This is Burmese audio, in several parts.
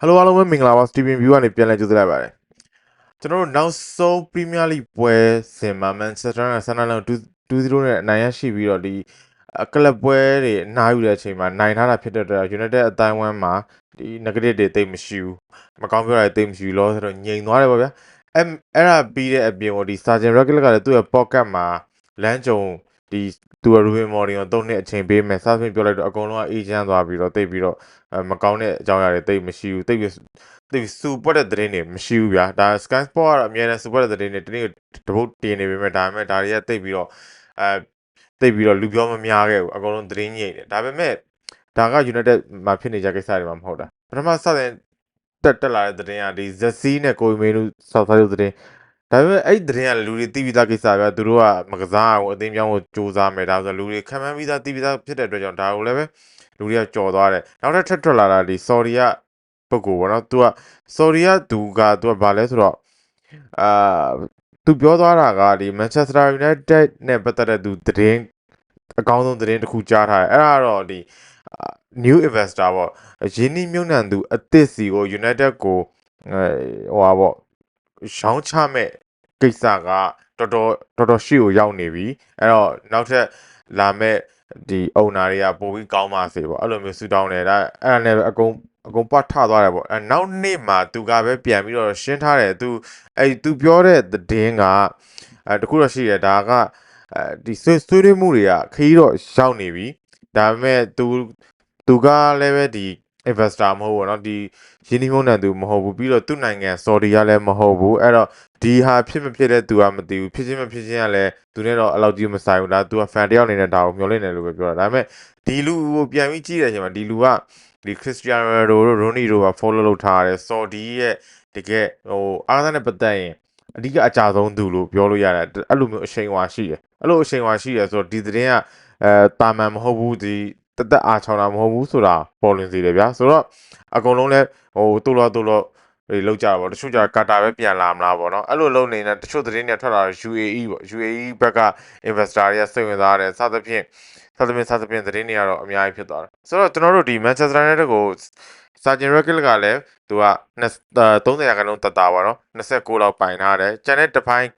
Hello အားလုံးပဲမင်္ဂလာပါ Steven View ကနေပြန်လည်ကြိုဆိုလိုက်ပါတယ်ကျွန်တော်တို့နောက်ဆုံး Premier League ပွဲစဉ်မှာ Manchester United ဆန်နလန်2-0နဲ့အနိုင်ရရှိပြီးတော့ဒီကလပ်ပွဲတွေအနားယူတဲ့အချိန်မှာနိုင်ထားတာဖြစ်တဲ့အတွက် United အတိုင်းဝမ်းမှာဒီ negative တွေတိတ်မရှိဘူးမကောင်းပြောတာတွေတိတ်မရှိဘူးလို့ဆိုတော့ငြိမ်သွားတယ်ပေါ့ဗျာအဲအဲ့ဒါပြီးတဲ့အပြင်ဟိုဒီ Sergeant Regular ကလည်းသူ့ရဲ့ pocket မှာလမ်းကြုံဒီသူက Ruben Morin ကို၃နှစ်အချိန်ပေးမယ်စသဖြင့်ပြောလိုက်တော့အကုန်လုံးကအေးချမ်းသွားပြီးတော့တိတ်ပြီးတော့အဲ မကောင်းတဲ့အကြောင်းအရာတွေတိတ်မရှိဘူးတိတ်ပြီးတိတ်စူပွက်တဲ့သတင်းတွေမရှိဘူးဗျာဒါ Sky Sport ကတော့အများနဲ့စူပွက်တဲ့သတင်းတွေတနေ့တပုတ်တင်နေပေမဲ့ဒါပေမဲ့ဒါတွေကတိတ်ပြီးတော့အဲတိတ်ပြီးတော့လူပြောမများခဲ့ဘူးအကုန်လုံးသတင်းညိတ်တယ်ဒါပေမဲ့ဒါက United မှာဖြစ်နေကြကိစ္စတွေမှာမဟုတ်တာပထမစတဲ့တက်တက်လာတဲ့သတင်းကဒီ Zessi နဲ့ကိုမင်းတို့စောက်စားရုပ်သတင်းဒါပေမဲ့အဲ့ဒီသတင်းကလူတွေသိပြီးသားကိစ္စပဲသူတို့ကမကစားအောင်အသိပြောင်းကိုစူးစမ်းမယ်ဒါဆိုလူတွေခံမှန်းပြီးသားသိပြီးသားဖြစ်တဲ့အတွက်ကြောင့်ဒါကိုလည်းပဲ လူတွေကကြော်သွားတယ်နောက်ထပ်ထပ်ထွက်လာတာဒီ sorry ကပုဂ္ဂိုလ်ပေါ့နော် तू က sorry ကသူက तू ကဘာလဲဆိုတော့အာသူပြောသွားတာကဒီ Manchester United နဲ့ပတ်သက်တဲ့သူသတင်းအကောင်းဆုံးသတင်းတစ်ခုကြားထားတယ်အဲ့ဒါကတော့ဒီ new investor ပေါ့ရင်းနှီးမြှုပ်နှံသူအသစ်စီကို United ကိုအဲဟိုပါပေါ့ရောင်းချမဲ့ကိစ္စကတော်တော်တော်တော်ရှိကိုရောက်နေပြီအဲ့တော့နောက်ထပ်လာမဲ့ ဒီအုံနာတွေကပိုပြီးကောင်းပါစေပေါ့အဲ့လိုမျိုးဆူတောင်းနေတာအဲ့ဒါနဲ့ပဲအကုန်အကုန်ပတ်ထသွားတယ်ပေါ့အဲနောက်နေ့မှာသူကပဲပြန်ပြီးတော့ရှင်းထားတယ်သူအဲ့သူပြောတဲ့သတင်းကအဲတခုတော့ရှိတယ်ဒါကအဲဒီဆွေးဆွေးနွေးမှုတွေကခရီးတော့ရောက်နေပြီဒါပေမဲ့သူသူကလည်းပဲဒီ investor မဟုတ်ဘူးเนาะဒီရင်းနှီးမြှုပ်နှံသူမဟုတ်ဘူးပြီးတော့သူ့နိုင်ငံ Saudi ကလည်းမဟုတ်ဘူးအဲ့တော့ဒီဟာဖြစ်မဖြစ်တဲ့သူကမသိဘူးဖြစ်ချင်းမဖြစ်ချင်းကလည်းသူနဲ့တော့အလောက်ကြီးမဆိုင်ဘူးဒါသူက fan တယောက်အနေနဲ့ဒါကိုမျှော်လင့်တယ်လို့ပဲပြောတာဒါပေမဲ့ဒီလူကိုပြန်ပြီးကြည့်တဲ့အချိန်မှာဒီလူကဒီ Cristiano Ronaldo တို့ Rooney တို့က follow လုပ်ထားတယ် Saudi ရဲ့တကယ်ဟိုအားသာနဲ့ပတ်သက်ရင်အဓိကအကြဆုံးသူလို့ပြောလို့ရတယ်အဲ့လိုမျိုးအချိန်ဝါရှိတယ်အဲ့လိုအချိန်ဝါရှိတယ်ဆိုတော့ဒီသတင်းကအဲတာမန်မဟုတ်ဘူးဒီ တသက်အားချောင်းတာမဟုတ်ဘူးဆိုတာပေါ်လွင်စေတယ်ဗျာဆိုတော့အကုန်လုံးလဲဟိုတူလို့တူလို့တွေလောက်ကြတာပေါ့တချို့ကြကာတာပဲပြန်လာမလားပေါ့နော်အဲ့လိုလုံးနေတဲ့တချို့သတင်းတွေထွက်လာတော့ UAE ပေါ့ UAE ဘက်က investor တွေကစိတ်ဝင်စားတယ်စသဖြင့်စသဖြင့်စသဖြင့်သတင်းတွေကတော့အများကြီးဖြစ်သွားတယ်ဆိုတော့ကျွန်တော်တို့ဒီ Manchester United ကို Sergeant Regal ကလည်းသူက30ရာခိုင်နှုန်းတတာပါနော်29လောက်ပိုင်ထားတယ်ကျန်တဲ့တစ်ပိုင်း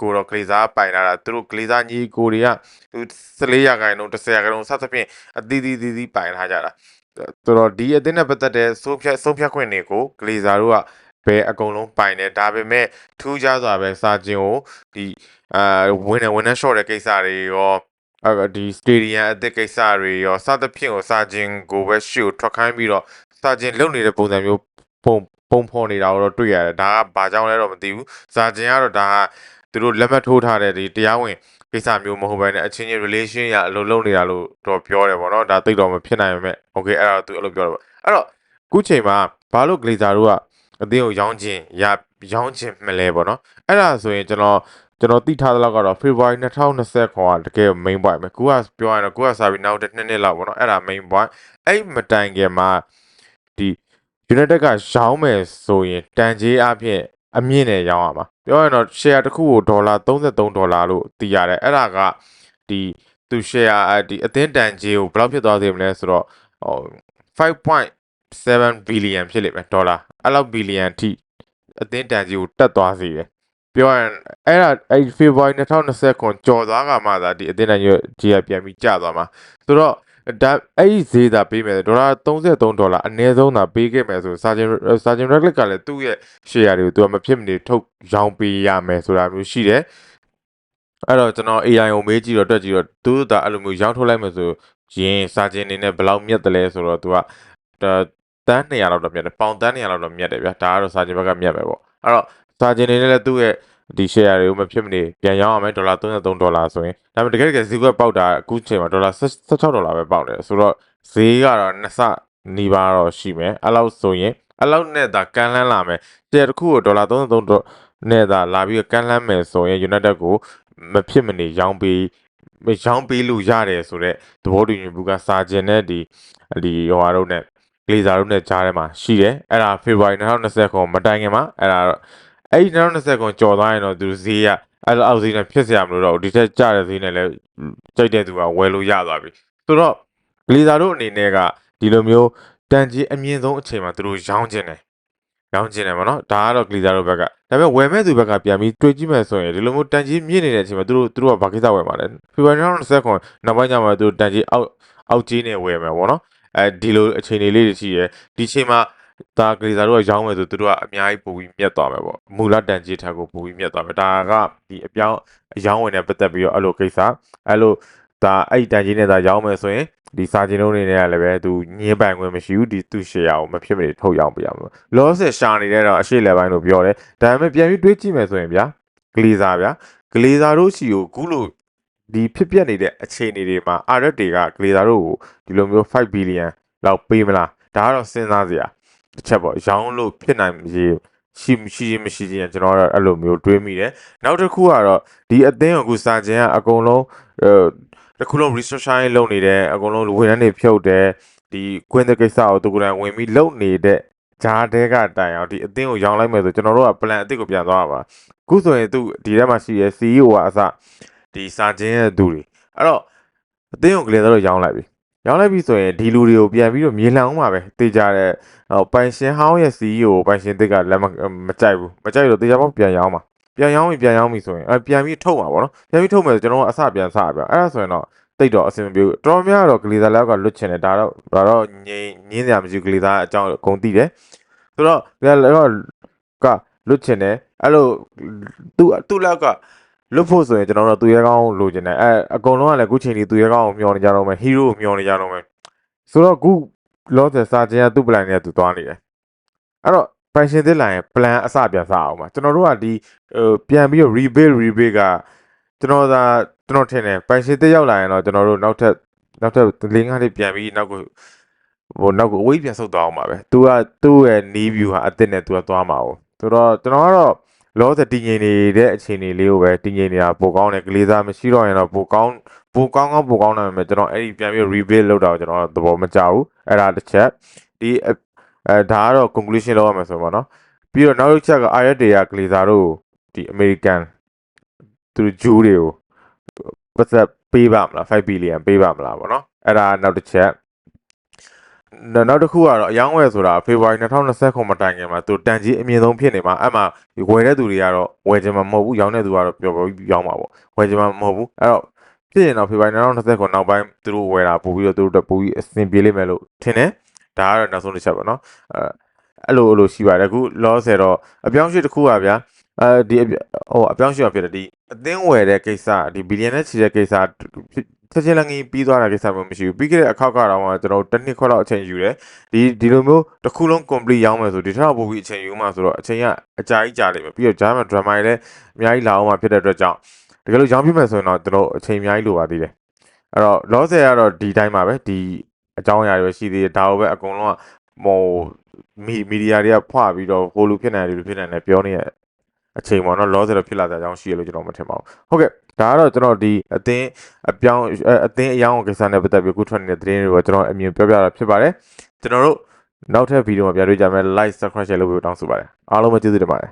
ကိုတော့ကလေးစားပိုင်လာတာသူတို့ကလေးစားညီကိုတွေကသူ14ရာခိုင်နှုန်း10ရာခိုင်နှုန်းစသဖြင့်အသီးသီးသီးသီးပိုင်ထားကြတာဆိုတော့ဒီအသင်းနဲ့ပတ်သက်တဲ့ဆုံးဖြတ်ဆုံးဖြတ်ခွင့်တွေကိုကလေးစားတို့ကဘယ်အကုန်လုံးပိုင်တယ်ဒါပေမဲ့ထူးခြားစွာပဲစာကျင်ကိုဒီအာဝင်နေဝင်နေ short တဲ့ကိစ္စတွေရောအဲဒီ stadium အသစ်ကိစ္စတွေရောစသဖြင့်ကိုစာကျင်ကိုပဲရှုထွက်ခိုင်းပြီးတော့စာကျင်လုံနေတဲ့ပုံစံမျိုးပုံပုံဖော်နေတာကိုတော့တွေ့ရတယ်ဒါကဘာကြောင့်လဲတော့မသိဘူးစာကျင်ကတော့ဒါက သူတို့လက်မှတ်ထိုးထားတဲ့ဒီတရားဝင်ကိစ္စမျိုးမဟုတ်ဘဲနဲ့အချင်းချင်း relation ရအလုပ်လုပ်နေတာလို့တော့ပြောတယ်ပေါ့နော်ဒါသိတော့မဖြစ်နိုင်ပါမဲ့ okay အဲ့ဒါသူအဲ့လိုပြောတယ်ပေါ့အဲ့တော့ခုချိန်မှာဘာလို့ glazer တို့ကအသင်းကိုရောင်းခြင်းရရောင်းခြင်းမလဲပေါ့နော်အဲ့ဒါဆိုရင်ကျွန်တော်ကျွန်တော်သိထားသလောက်ကတော့ February 2020ခေါ်ကတကယ် main point ပဲကိုကပြောရရင်တော့ကိုကစားပြီးနောက်တစ်နှစ်နှစ်လောက်ပေါ့နော်အဲ့ဒါ main point အဲ့မတိုင်ခင်မှာဒီ United ကရောင်းမယ်ဆိုရင်တန်ကြေးအဖြစ် အမြင့်နဲ့ရောင်းရမှာပြောရရင်တော့ share တစ်ခုကိုဒေါ်လာ33ဒေါ်လာလို့သိရတယ်အဲ့ဒါကဒီသူ share ဒီအသင်းတန်ကြေးကိုဘယ်လောက်ဖြစ်သွားသေးမလဲဆိုတော့5.7 billion ဖြစ်လိမ့်မယ်ဒေါ်လာအဲ့လောက် billion အထိအသင်းတန်ကြေးကိုတက်သွားစေတယ်ပြောရရင်အဲ့ဒါအဲ့ February 2020ခွန်ကြော်သွားကမှသာဒီအသင်းတန်ကြေးကပြန်ပြီးကျသွားမှာဆိုတော့ ဒါအဲ့ဒီဈေးသာပေးမယ်ဒေါ်လာ33ဒေါ်လာအနည်းဆုံးသာပေးခဲ့မယ်ဆိုစာဂျင်စာဂျင်ရက်လက်ကလည်းသူ့ရဲ့ share တွေကိုသူကမဖြစ်မနေထုတ်ရောင်းပေးရမယ်ဆိုတာမျိုးရှိတယ်အဲ့တော့ကျွန်တော် AI ကိုမေးကြည့်တော့တက်ကြည့်တော့သူကအဲ့လိုမျိုးရောင်းထုတ်လိုက်မယ်ဆိုရင်စာဂျင်နေနဲ့ဘယ်လောက်မြတ်တယ်လဲဆိုတော့သူကတန်း200လောက်တော့မြတ်တယ်ပေါင်တန်း200လောက်တော့မြတ်တယ်ဗျာဒါကတော့စာဂျင်ဘက်ကမြတ်မယ်ပေါ့အဲ့တော့စာဂျင်နေနဲ့လည်းသူ့ရဲ့ ဒီ share တွေကိုမဖြစ်မနေပြန်ရောင်းရမယ်ဒေါ်လာ33ဒေါ်လာဆိုရင်ဒါပေမဲ့တကယ်တကယ်ဈေးကွက်ပေါက်တာအခုချိန်မှာဒေါ်လာ16ဒေါ်လာပဲပေါက်တယ်ဆိုတော့ဈေးကတော့နှစ်ဆနီးပါးတော့ရှိမယ်အဲ့လောက်ဆိုရင်အဲ့လောက်နဲ့သာကမ်းလှမ်းလာမယ်တဲ့တစ်ခုကိုဒေါ်လာ33ဒေါ်နဲ့သာလာပြီးကမ်းလှမ်းမယ်ဆိုရင် United ကိုမဖြစ်မနေရောင်းပေးရောင်းပေးလို့ရတယ်ဆိုတော့သဘောတူညီမှုကစာကျင်တဲ့ဒီဒီဟိုဟာတို့နဲ့ဂလေဇာတို့နဲ့ကြားထဲမှာရှိတယ်အဲ့ဒါ February 2020ခုမတိုင်ခင်မှာအဲ့ဒါ အဲ့ဒီ2020ကုန်ကြော်သွားရင်တော့သူဈေးကအဲ့လိုအောက်ဈေးနဲ့ဖြစ်စရာမလိုတော့ဒီထက်ကျတဲ့ဈေးနဲ့လည်းကြိုက်တဲ့သူကဝယ်လို့ရသွားပြီဆိုတော့ဂလီဇာတို့အနေနဲ့ကဒီလိုမျိုးတန်ကြီးအမြင့်ဆုံးအချိန်မှာသူတို့ရောင်းကျင်တယ်ရောင်းကျင်တယ်ပေါ့နော်ဒါကတော့ဂလီဇာတို့ဘက်ကဒါပေမဲ့ဝယ်မဲ့သူဘက်ကပြန်ပြီးတွေးကြည့်မယ်ဆိုရင်ဒီလိုမျိုးတန်ကြီးမြင့်နေတဲ့အချိန်မှာသူတို့သူတို့ကဘာကိစ္စဝယ်မှာလဲဖေဖော်ဝါရီ20ကုန်နောက်ပိုင်းကျမှသူတို့တန်ကြီးအောက်အောက်ကြီးနေဝယ်မယ်ပေါ့နော်အဲဒီလိုအခြေအနေလေးတွေရှိရယ်ဒီချိန်မှာ ဒါကလေးစားတို့ကရောင်းမယ်ဆိုသူတို့ကအများကြီးပိုပြီးမြတ်သွားမယ်ပေါ့မူလတန်ကြီးထက်ကိုပိုပြီးမြတ်သွားမယ်ဒါကဒီအပြောင်းအရောင်းဝင်နဲ့ပတ်သက်ပြီးတော့အဲ့လိုကိစ္စအဲ့လိုဒါအဲ့ဒီတန်ကြီးနဲ့ဒါရောင်းမယ်ဆိုရင်ဒီစာချင်းလုံးနေနဲ့ကလည်းပဲသူညင်းပိုင်ခွင့်မရှိဘူးဒီသူရှယ်ယာကိုမဖြစ်မနေထုတ်ရောင်းပေးရမှာလောဆယ်ရှာနေတဲ့တော့အရှိလေပိုင်းလို့ပြောတယ်ဒါပေမဲ့ပြန်ပြီးတွေးကြည့်မယ်ဆိုရင်ဗျာကလေးစားဗျာကလေးစားတို့စီကိုခုလို့ဒီဖြစ်ပျက်နေတဲ့အခြေအနေတွေမှာ RF တွေကကလေးစားတို့ကိုဒီလိုမျိုး5 billion လောက်ပေးမလားဒါကတော့စဉ်းစားစရာ တစ်ချက်ပေါ့ရောင်းလို့ဖြစ်နိုင်ရေရှိမရှိချင်းမရှိချင်းကျွန်တော်ကတော့အဲ့လိုမျိုးတွေးမိတယ်နောက်တစ်ခုကတော့ဒီအသင်းကိုအခုစာချင်းကအကုန်လုံးဟိုတစ်ခုလုံး restructuring လုပ်နေတယ်အကုန်လုံးဝန်ထမ်းတွေဖြုတ်တယ်ဒီကွင်းတဲ့ကိစ္စကိုသူကယ်တိုင်ဝင်ပြီးလုပ်နေတဲ့ဂျားတဲကတိုင်အောင်ဒီအသင်းကိုရောင်းလိုက်မယ်ဆိုကျွန်တော်တို့က plan အသစ်ကိုပြန်သွားပါအခုဆိုရင်သူဒီထဲမှာရှိရဲ CEO ကအစဒီစာချင်းရဲ့သူတွေအဲ့တော့အသင်းကိုကလေးတော့ရောင်းလိုက်ပြီ ရောင်းလိုက်ပြီဆိုရင်ဒီလူတွေကိုပြန်ပြီးတော့မြေလှောင်မှာပဲတေချာတဲ့ဟိုပိုင်ရှင်ဟောင်းရဲ့ CEO ကိုပိုင်ရှင်တစ်ကလက်မမကြိုက်ဘူးမကြိုက်လို့တေချာပေါက်ပြန်ရောင်းမှာပြန်ရောင်းပြီပြန်ရောင်းပြီဆိုရင်အဲပြန်ပြီးထုတ်မှာပေါ့နော်ပြန်ပြီးထုတ်မယ်ဆိုကျွန်တော်ကအစပြန်စပြအဲ့ဒါဆိုရင်တော့တိတ်တော့အဆင်မပြေဘူးတော်တော်များတော့ဂလီသာလောက်ကလွတ်ချင်တယ်ဒါတော့ဒါတော့ငင်းငင်းစရာမရှိဘူးဂလီသာအကြောင်းအကုန်သိတယ်ဆိုတော့ဂလီသာလောက်ကလွတ်ချင်တယ်အဲ့လိုသူသူ့လောက်က လွတ်ဖို့ဆိုရင်ကျွန်တော်တို့သူရဲကောင်းလိုချင်တယ်အဲအကုန်လုံးကလည်းအခုချိန်ကြီးသူရဲကောင်းကိုမျှော်နေကြတော့မယ်ဟီးရိုးကိုမျှော်နေကြတော့မယ်ဆိုတော့အခုလောဆယ်စာချင်းကသူ့ plan နဲ့သူသွားနေတယ်အဲ့တော့ပိုင်ရှင်သစ်လာရင် plan အစပြန်စအောင်ပါကျွန်တော်တို့ကဒီဟိုပြန်ပြီးတော့ rebuild rebuild ကကျွန်တော်သာကျွန်တော်ထင်တယ်ပိုင်ရှင်သစ်ရောက်လာရင်တော့ကျွန်တော်တို့နောက်ထပ်နောက်ထပ်လင်းကားလေးပြန်ပြီးနောက်ကိုဟိုနောက်ကိုအဝေးပြန်ဆုတ်သွားအောင်ပါပဲ။ तू ကသူ့ရဲ့ knee view ဟာအစ်စ်နဲ့ तू ကသွားမှာ哦။ဆိုတော့ကျွန်တော်ကတော့ လောဆယ်တည်ငြိမ်နေတဲ့အခြေအနေလေးကိုပဲတည်ငြိမ်နေတာပိုကောင်းတယ်ကလေးစားမရှိတော့ရင်တော့ပိုကောင်းပိုကောင်းကောင်းပိုကောင်းနိုင်မယ်ကျွန်တော်အဲ့ဒီပြန်ပြီး rebuild လုပ်တာကိုကျွန်တော်သဘောမကျဘူးအဲ့ဒါတစ်ချက်ဒီအဲဒါကတော့ conclusion လောက်ရမယ်ဆိုပါတော့ပြီးတော့နောက်တစ်ချက်က IRT တွေကကလေးစားတို့ဒီ American သူတို့ဂျူးတွေကိုပတ်သက်ပေးပါမလား5 billion ပေးပါမလားဗောနော်အဲ့ဒါနောက်တစ်ချက် နောက်နောက်တစ်ခုကတော့အယောင်းဝယ်ဆိုတာဖေဖော်ဝါရီ2020ခုမတိုင်ခင်မှာသူတန်ကြီးအမြင့်ဆုံးဖြစ်နေမှာအဲ့မှာဝယ်တဲ့သူတွေကတော့ဝယ်ချင်မှာမဟုတ်ဘူးရောင်းတဲ့သူကတော့ပျော်ပျော်ပြီးရောင်းမှာပေါ့ဝယ်ချင်မှာမဟုတ်ဘူးအဲ့တော့ဖြစ်ရင်တော့ဖေဖော်ဝါရီ2020ခုနောက်ပိုင်းသူတို့ဝယ်တာပို့ပြီးတော့သူတို့တက်ပို့ပြီးအဆင်ပြေလိမ့်မယ်လို့ထင်တယ်ဒါကတော့နောက်ဆုံးတစ်ချက်ပေါ့နော်အဲအဲ့လိုအဲ့လိုရှိပါတယ်အခုလောဆယ်တော့အပြောင်းအရွှေ့တစ်ခုပါဗျာအဲဒီဟိုအပြောင်းအရွှေ့ဖြစ်တယ်ဒီအသင်းဝယ်တဲ့ကိစ္စဒီဘီလီယံနဲ့ချီတဲ့ကိစ္စ ချက်ချင်းလည်းငီးပြီးသွားတာကိစ္စမျိုးမရှိဘူးပြီးခဲ့တဲ့အခါကတော့ကျွန်တော်တစ်နှစ်ခွက်လောက်အချိန်ယူတယ်ဒီဒီလိုမျိုးတစ်ခုလုံး complete ရောင်းမယ်ဆိုဒီထက်ပိုပြီးအချိန်ယူမှဆိုတော့အချိန်ကအကြာကြီးကြာလိမ့်မယ်ပြီးတော့ German drama တွေလည်းအများကြီးလာအောင်မှဖြစ်တဲ့အတွက်ကြောင့်တကယ်လို့ရောင်းပြမယ်ဆိုရင်တော့ကျွန်တော်အချိန်အများကြီးလိုပါသေးတယ်အဲ့တော့ loss ကတော့ဒီတိုင်းပါပဲဒီအကြောင်းအရာတွေပဲရှိသေးတယ်ဒါကိုပဲအကုန်လုံးကဟိုမီမီဒီယာတွေကဖွာပြီးတော့ဟိုလိုဖြစ်နေတယ်လိုဖြစ်နေတယ်ပြောနေရအချိန်ပေါ့နော် loss တော့ဖြစ်လာတဲ့အကြောင်းရှိရလို့ကျွန်တော်မထင်ပါဘူးဟုတ်ကဲ့ ဒါကတော့ကျွန်တော်ဒီအသင်းအပြောင်းအသင်းအယောင်းကိစ္စနဲ့ပတ်သက်ပြီးအခုထွက်နေတဲ့သတင်းတွေကိုကျွန်တော်အမြင်ပြောပြတာဖြစ်ပါတယ်ကျွန်တော်တို့နောက်ထပ်ဗီဒီယိုမှာပြန်တွေ့ကြမယ် like subscribe လုပ်ပြီးတောင်းဆိုပါတယ်အားလုံးပဲကျေးဇူးတင်ပါတယ်